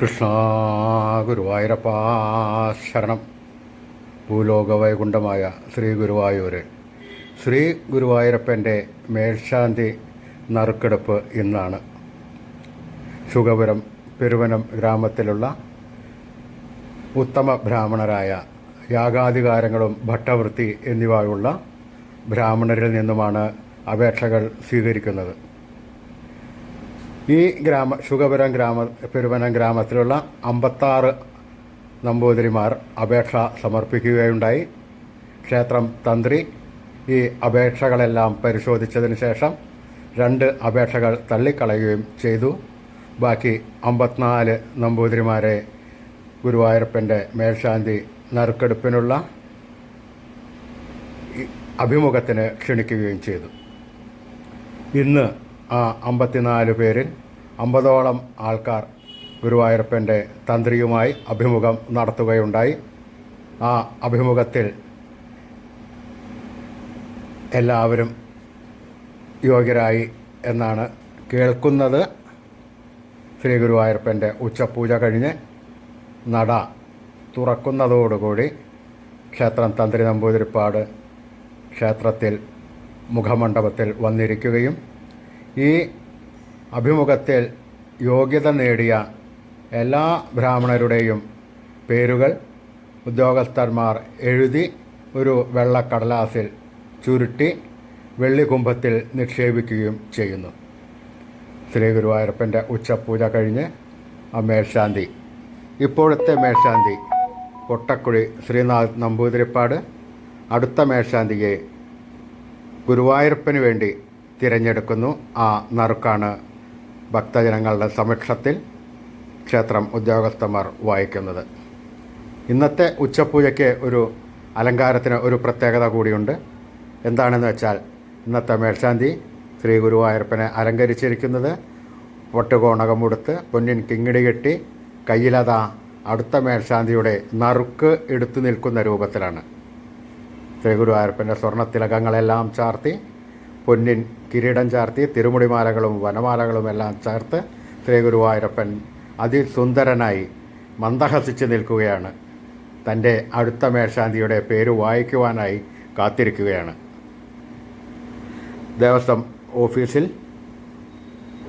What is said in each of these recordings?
കൃഷ്ണ ഗുരുവായൂരപ്പാ ശരണം. ഭൂലോക വൈകുണ്ഠമായ ശ്രീ ഗുരുവായൂര് ശ്രീ ഗുരുവായൂരപ്പന്റെ മേൽശാന്തി നറുക്കെടുപ്പ് ഇന്നാണ്. സുഖപുരം പെരുവനം ഗ്രാമത്തിലുള്ള ഉത്തമ ബ്രാഹ്മണരായ യാഗാധികാരങ്ങളും ഭട്ടവൃത്തി എന്നിവയുള്ള ബ്രാഹ്മണരിൽ നിന്നുമാണ് അപേക്ഷകൾ സ്വീകരിക്കുന്നത്. ഈ ഗ്രാമ ശുഗപുരം ഗ്രാമ പെരുവനം ഗ്രാമത്തിലുള്ള അമ്പത്താറ് നമ്പൂതിരിമാർ അപേക്ഷ സമർപ്പിക്കുകയുണ്ടായി. ക്ഷേത്രം തന്ത്രി ഈ അപേക്ഷകളെല്ലാം പരിശോധിച്ചതിന് ശേഷം രണ്ട് അപേക്ഷകൾ തള്ളിക്കളയുകയും ചെയ്തു. ബാക്കി അമ്പത്തിനാല് നമ്പൂതിരിമാരെ ഗുരുവായൂരപ്പന്റെ മേൽശാന്തി നറുക്കെടുപ്പിനുള്ള അഭിമുഖത്തിന് ക്ഷണിക്കുകയും ചെയ്തു. ഇന്ന് ആ അമ്പത്തിനാല് പേരിൽ അമ്പതോളം ആൾക്കാർ ഗുരുവായൂരപ്പന്റെ തന്ത്രിയുമായി അഭിമുഖം നടത്തുകയുണ്ടായി. ആ അഭിമുഖത്തിൽ എല്ലാവരും യോഗ്യരായി എന്നാണ് കേൾക്കുന്നത്. ശ്രീ ഗുരുവായൂരപ്പന്റെ ഉച്ചപൂജ കഴിഞ്ഞ് നട തുറക്കുന്നതോടുകൂടി ക്ഷേത്രം തന്ത്രി നമ്പൂതിരിപ്പാട് ക്ഷേത്രത്തിൽ മുഖമണ്ഡപത്തിൽ വന്നിരിക്കുകയും ഈ അഭിമുഖത്തിൽ യോഗ്യത നേടിയ എല്ലാ ബ്രാഹ്മണരുടെയും പേരുകൾ ഉദ്യോഗസ്ഥന്മാർ എഴുതി ഒരു വെള്ളക്കടലാസിൽ ചുരുട്ടി വെള്ളികുംഭത്തിൽ നിക്ഷേപിക്കുകയും ചെയ്യുന്നു. ശ്രീ ഗുരുവായൂരപ്പന്റെ ഉച്ചപൂജ കഴിഞ്ഞ് ആ മേൽശാന്തി ഇപ്പോഴത്തെ മേൽശാന്തി പൊട്ടക്കുഴി ശ്രീനാഥ് നമ്പൂതിരിപ്പാട് അടുത്ത മേൽശാന്തിയെ ഗുരുവായൂരപ്പന് വേണ്ടി തിരഞ്ഞെടുക്കുന്നു. ആ നറുക്കാണ് ഭക്തജനങ്ങളുടെ സമക്ഷത്തിൽ ക്ഷേത്രം ഉദ്യോഗസ്ഥന്മാർ വായിക്കുന്നത്. ഇന്നത്തെ ഉച്ചപൂജയ്ക്ക് ഒരു അലങ്കാരത്തിന് ഒരു പ്രത്യേകത കൂടിയുണ്ട്. എന്താണെന്ന് വെച്ചാൽ ഇന്നത്തെ മേൽശാന്തി ശ്രീ ഗുരുവായൂരപ്പനെ അലങ്കരിച്ചിരിക്കുന്നത്. പൊട്ടുകോണകം ഉടുത്ത് പൊന്നിൻ കിങ്ങിടി കെട്ടി കയ്യിലതാ അടുത്ത മേൽശാന്തിയുടെ നറുക്ക് എടുത്തു നിൽക്കുന്ന രൂപത്തിലാണ്. ശ്രീ ഗുരുവായൂരപ്പന്റെ സ്വർണത്തിലകങ്ങളെല്ലാം ചാർത്തി പൊന്നിൻ കിരീടം ചാർത്തി തിരുമുടിമാലകളും വനമാലകളും എല്ലാം ചേർത്ത് ശ്രീ ഗുരുവായൂരപ്പൻ അതിസുന്ദരനായി മന്ദഹസിച്ച് നിൽക്കുകയാണ്. തന്റെ അടുത്ത മേൽശാന്തിയുടെ പേര് വായിക്കുവാനായി കാത്തിരിക്കുകയാണ്. ദേവസ്വം ഓഫീസിൽ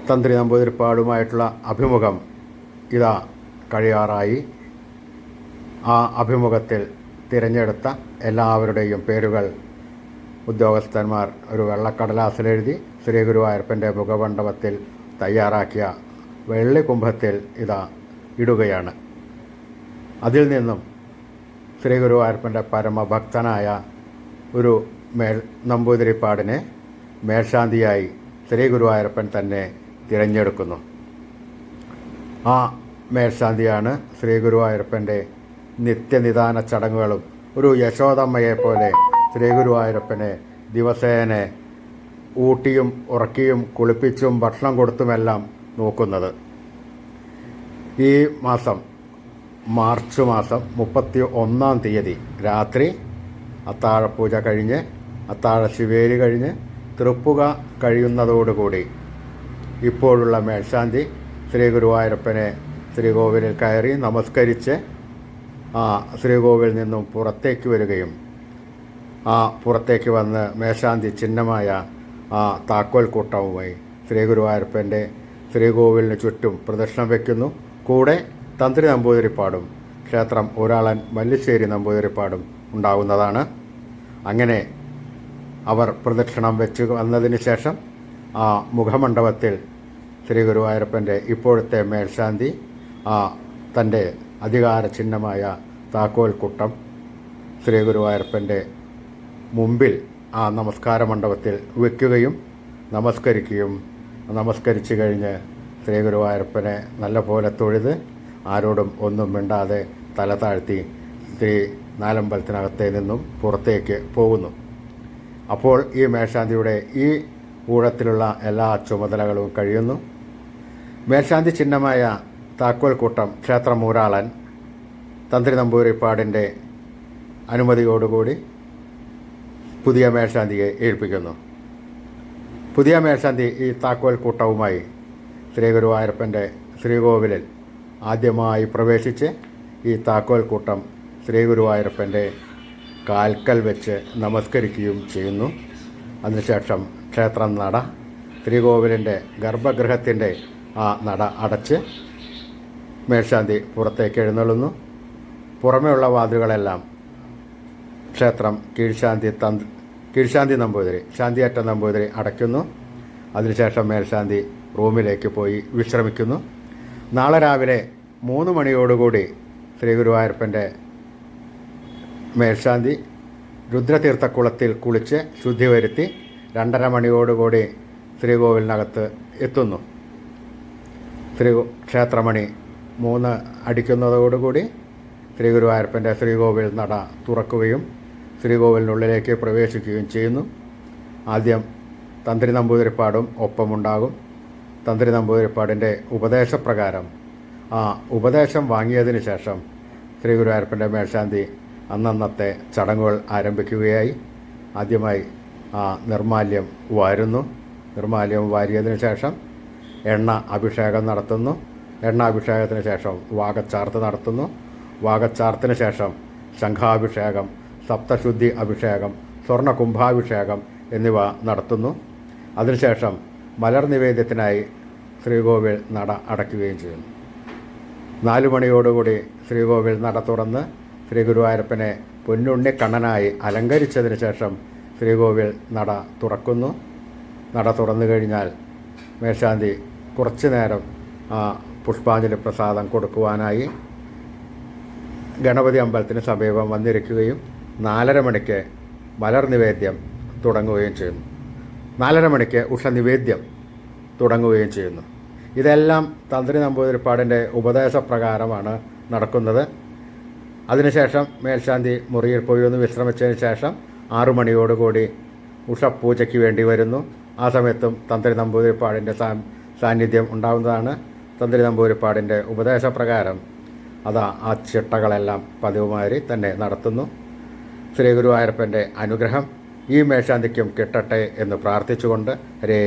തന്ത്രി നമ്പൂതിരിപ്പാടുമായിട്ടുള്ള അഭിമുഖം ഇതാ കഴിയാറായി. ആ അഭിമുഖത്തിൽ തിരഞ്ഞെടുത്ത എല്ലാവരുടെയും പേരുകൾ ഉദ്യോഗസ്ഥന്മാർ ഒരു വെള്ളക്കടലാസിലെഴുതി ശ്രീ ഗുരുവായൂരപ്പന്റെ മുഖമണ്ഡപത്തിൽ തയ്യാറാക്കിയ വെള്ളിക്കുംഭത്തിൽ ഇതാ ഇടുകയാണ്. അതിൽ നിന്നും ശ്രീ ഗുരുവായൂരപ്പന്റെ പരമഭക്തനായ ഒരു മേൽ നമ്പൂതിരിപ്പാടിനെ മേൽശാന്തിയായി ശ്രീ ഗുരുവായൂരപ്പൻ തന്നെ തിരഞ്ഞെടുക്കുന്നു. ആ മേൽശാന്തിയാണ് ശ്രീ ഗുരുവായൂരപ്പന്റെ നിത്യനിദാന ചടങ്ങുകളും ഒരു യശോദമ്മയെ പോലെ ശ്രീ ഗുരുവായൂരപ്പനെ ദിവസേന ഊട്ടിയും ഉറക്കിയും കുളിപ്പിച്ചും ഭക്ഷണം കൊടുത്തുമെല്ലാം നോക്കുന്നത്. ഈ മാസം മാർച്ച് മാസം മുപ്പത്തി ഒന്നാം തീയതി രാത്രി അത്താഴപൂജ കഴിഞ്ഞ് അത്താഴ ശിവേലി കഴിഞ്ഞ് തൃപ്പുക കഴിയുന്നതോടുകൂടി ഇപ്പോഴുള്ള മേൽശാന്തി ശ്രീ ഗുരുവായൂരപ്പനെ ശ്രീകോവിലിൽ കയറി നമസ്കരിച്ച് ആ ശ്രീകോവിൽ നിന്നും പുറത്തേക്ക് വരികയും പുറത്തേക്ക് വന്ന് മേശാന്തി ചിഹ്നമായ ആ താക്കോൽ കൂട്ടവുമായി ശ്രീ ഗുരുവായൂരപ്പന്റെ ശ്രീകോവിലിന് ചുറ്റും പ്രദക്ഷിണം വയ്ക്കുന്നു കൂടെ തന്ത്രി നമ്പൂതിരിപ്പാടും ക്ഷേത്രം ഒരാളൻ മല്ലിശ്ശേരി നമ്പൂതിരിപ്പാടും ഉണ്ടാകുന്നതാണ് അങ്ങനെ അവർ പ്രദക്ഷിണം വെച്ച് വന്നതിന് ശേഷം ആ മുഖമണ്ഡപത്തിൽ ശ്രീ ഗുരുവായൂരപ്പന്റെ ഇപ്പോഴത്തെ മേൽശാന്തി ആ തന്റെ അധികാര ചിഹ്നമായ താക്കോൽ കുട്ടം ശ്രീ ഗുരുവായൂരപ്പന്റെ മുമ്പിൽ ആ നമസ്കാര മണ്ഡപത്തിൽ വയ്ക്കുകയും നമസ്കരിക്കുകയും നമസ്കരിച്ചു കഴിഞ്ഞ് ശ്രീ ഗുരുവായൂരപ്പനെ നല്ലപോലെ തൊഴുത് ആരോടും ഒന്നും മിണ്ടാതെ തല താഴ്ത്തി ശ്രീ നാലമ്പലത്തിനകത്തെ നിന്നും പുറത്തേക്ക് പോകുന്നു. അപ്പോൾ ഈ മേൽശാന്തിയുടെ ഈ ഊഴത്തിലുള്ള എല്ലാ ചുമതലകളും കഴിയുന്നു. മേൽശാന്തി ചിഹ്നമായ താക്കോൽ കൂട്ടം ക്ഷേത്രമൂരാളൻ തന്ത്രി നമ്പൂരിപ്പാടിന്റെ അനുമതിയോടുകൂടി പുതിയ മേൽശാന്തിയെ ഏൽപ്പിക്കുന്നു. പുതിയ മേൽശാന്തി ഈ താക്കോൽ കൂട്ടവുമായി ശ്രീ ഗുരുവായൂരപ്പന്റെ ശ്രീകോവിലിൽ ആദ്യമായി പ്രവേശിച്ച് ഈ താക്കോൽ കൂട്ടം ശ്രീ ഗുരുവായൂരപ്പന്റെ കാൽക്കൽ വെച്ച് നമസ്കരിക്കുകയും ചെയ്യുന്നു. അതിനുശേഷം ക്ഷേത്രം നട ശ്രീകോവിലിന്റെ ഗർഭഗൃഹത്തിന്റെ ആ നട അടച്ച് മേൽശാന്തി പുറത്തേക്ക് എഴുന്നള്ളുന്നു. പുറമെയുള്ള വാതിലുകളെല്ലാം ക്ഷേത്രം കീഴ്ശാന്തി തന്ത് കീഴ്ശാന്തി നമ്പൂതിരി ശാന്തിയേറ്റ നമ്പൂതിരി അടയ്ക്കുന്നു. അതിനുശേഷം മേൽശാന്തി റൂമിലേക്ക് പോയി വിശ്രമിക്കുന്നു. നാളെ രാവിലെ മൂന്ന് മണിയോടുകൂടി ശ്രീ ഗുരുവായൂരപ്പന്റെ മേൽശാന്തി രുദ്രതീർത്ഥക്കുളത്തിൽ കുളിച്ച് ശുദ്ധി വരുത്തി രണ്ടര മണിയോടുകൂടി ശ്രീകോവിലിനകത്ത് എത്തുന്നു. ശ്രീ ക്ഷേത്രമണി മൂന്ന് അടിക്കുന്നതോടുകൂടി ശ്രീ ഗുരുവായൂരപ്പന്റെ ശ്രീകോവിൽ നട തുറക്കുകയും ശ്രീകോവിലിനുള്ളിലേക്ക് പ്രവേശിക്കുകയും ചെയ്യുന്നു. ആദ്യം തന്ത്രി നമ്പൂതിരിപ്പാടും ഒപ്പമുണ്ടാകും. തന്ത്രി നമ്പൂതിരിപ്പാടിന്റെ ഉപദേശപ്രകാരം ആ ഉപദേശം വാങ്ങിയതിന് ശേഷം ശ്രീ ഗുരുവായൂരപ്പന്റെ മേൽശാന്തി അന്നന്നത്തെ ചടങ്ങുകൾ ആരംഭിക്കുകയായി. ആദ്യമായി ആ നിർമാല്യം വാരുന്നു. നിർമാല്യം വാരിയതിനു ശേഷം എണ്ണ അഭിഷേകം നടത്തുന്നു. എണ്ണ അഭിഷേകത്തിന് ശേഷം വാഗച്ചാർത്ത് നടത്തുന്നു. വാഗച്ചാർത്തിന് ശേഷം ശംഖാഭിഷേകം സപ്തശുദ്ധി അഭിഷേകം സ്വർണ കുംഭാഭിഷേകം എന്നിവ നടത്തുന്നു. അതിനുശേഷം മലർ നിവേദ്യത്തിനായി ശ്രീകോവിൽ നട അടയ്ക്കുകയും ചെയ്യുന്നു. നാലു മണിയോടുകൂടി ശ്രീകോവിൽ നട തുറന്ന് ശ്രീ ഗുരുവായൂരപ്പനെ പൊന്നുണ്ണി കണ്ണനായി അലങ്കരിച്ചതിന് ശേഷം ശ്രീകോവിൽ നട തുറക്കുന്നു. നട തുറന്നു കഴിഞ്ഞാൽ മേശാന്തി കുറച്ചു നേരം പുഷ്പാഞ്ജലി പ്രസാദം കൊടുക്കുവാനായി ഗണപതി അമ്പലത്തിന് സമീപം വന്നിരിക്കുകയും നാലര മണിക്ക് മലർ നിവേദ്യം തുടങ്ങുകയും ചെയ്യുന്നു. നാലര മണിക്ക് ഉഷ നിവേദ്യം തുടങ്ങുകയും ചെയ്യുന്നു. ഇതെല്ലാം തന്ത്രി നമ്പൂതിരിപ്പാടിന്റെ ഉപദേശപ്രകാരമാണ് നടക്കുന്നത്. അതിനുശേഷം മേൽശാന്തി മുറിയിൽ പോയി ഒന്ന് വിശ്രമിച്ചതിന് ശേഷം ആറു മണിയോടുകൂടി ഉഷപൂജയ്ക്ക് വേണ്ടി വരുന്നു. ആ സമയത്തും തന്ത്രി നമ്പൂതിരിപ്പാടിന്റെ സാ സാന്നിധ്യം ഉണ്ടാകുന്നതാണ് തന്ത്രി നമ്പൂതിരിപ്പാടിന്റെ ഉപദേശപ്രകാരം അതാ ആ ചിട്ടകളെല്ലാം പതിവുമാതിരി തന്നെ നടത്തുന്നു. ശ്രീ ഗുരുവായൂരപ്പന്റെ അനുഗ്രഹം ഈ മേശാന്തിക്കും കിട്ടട്ടെ എന്ന് പ്രാർത്ഥിച്ചുകൊണ്ട് ഹരേ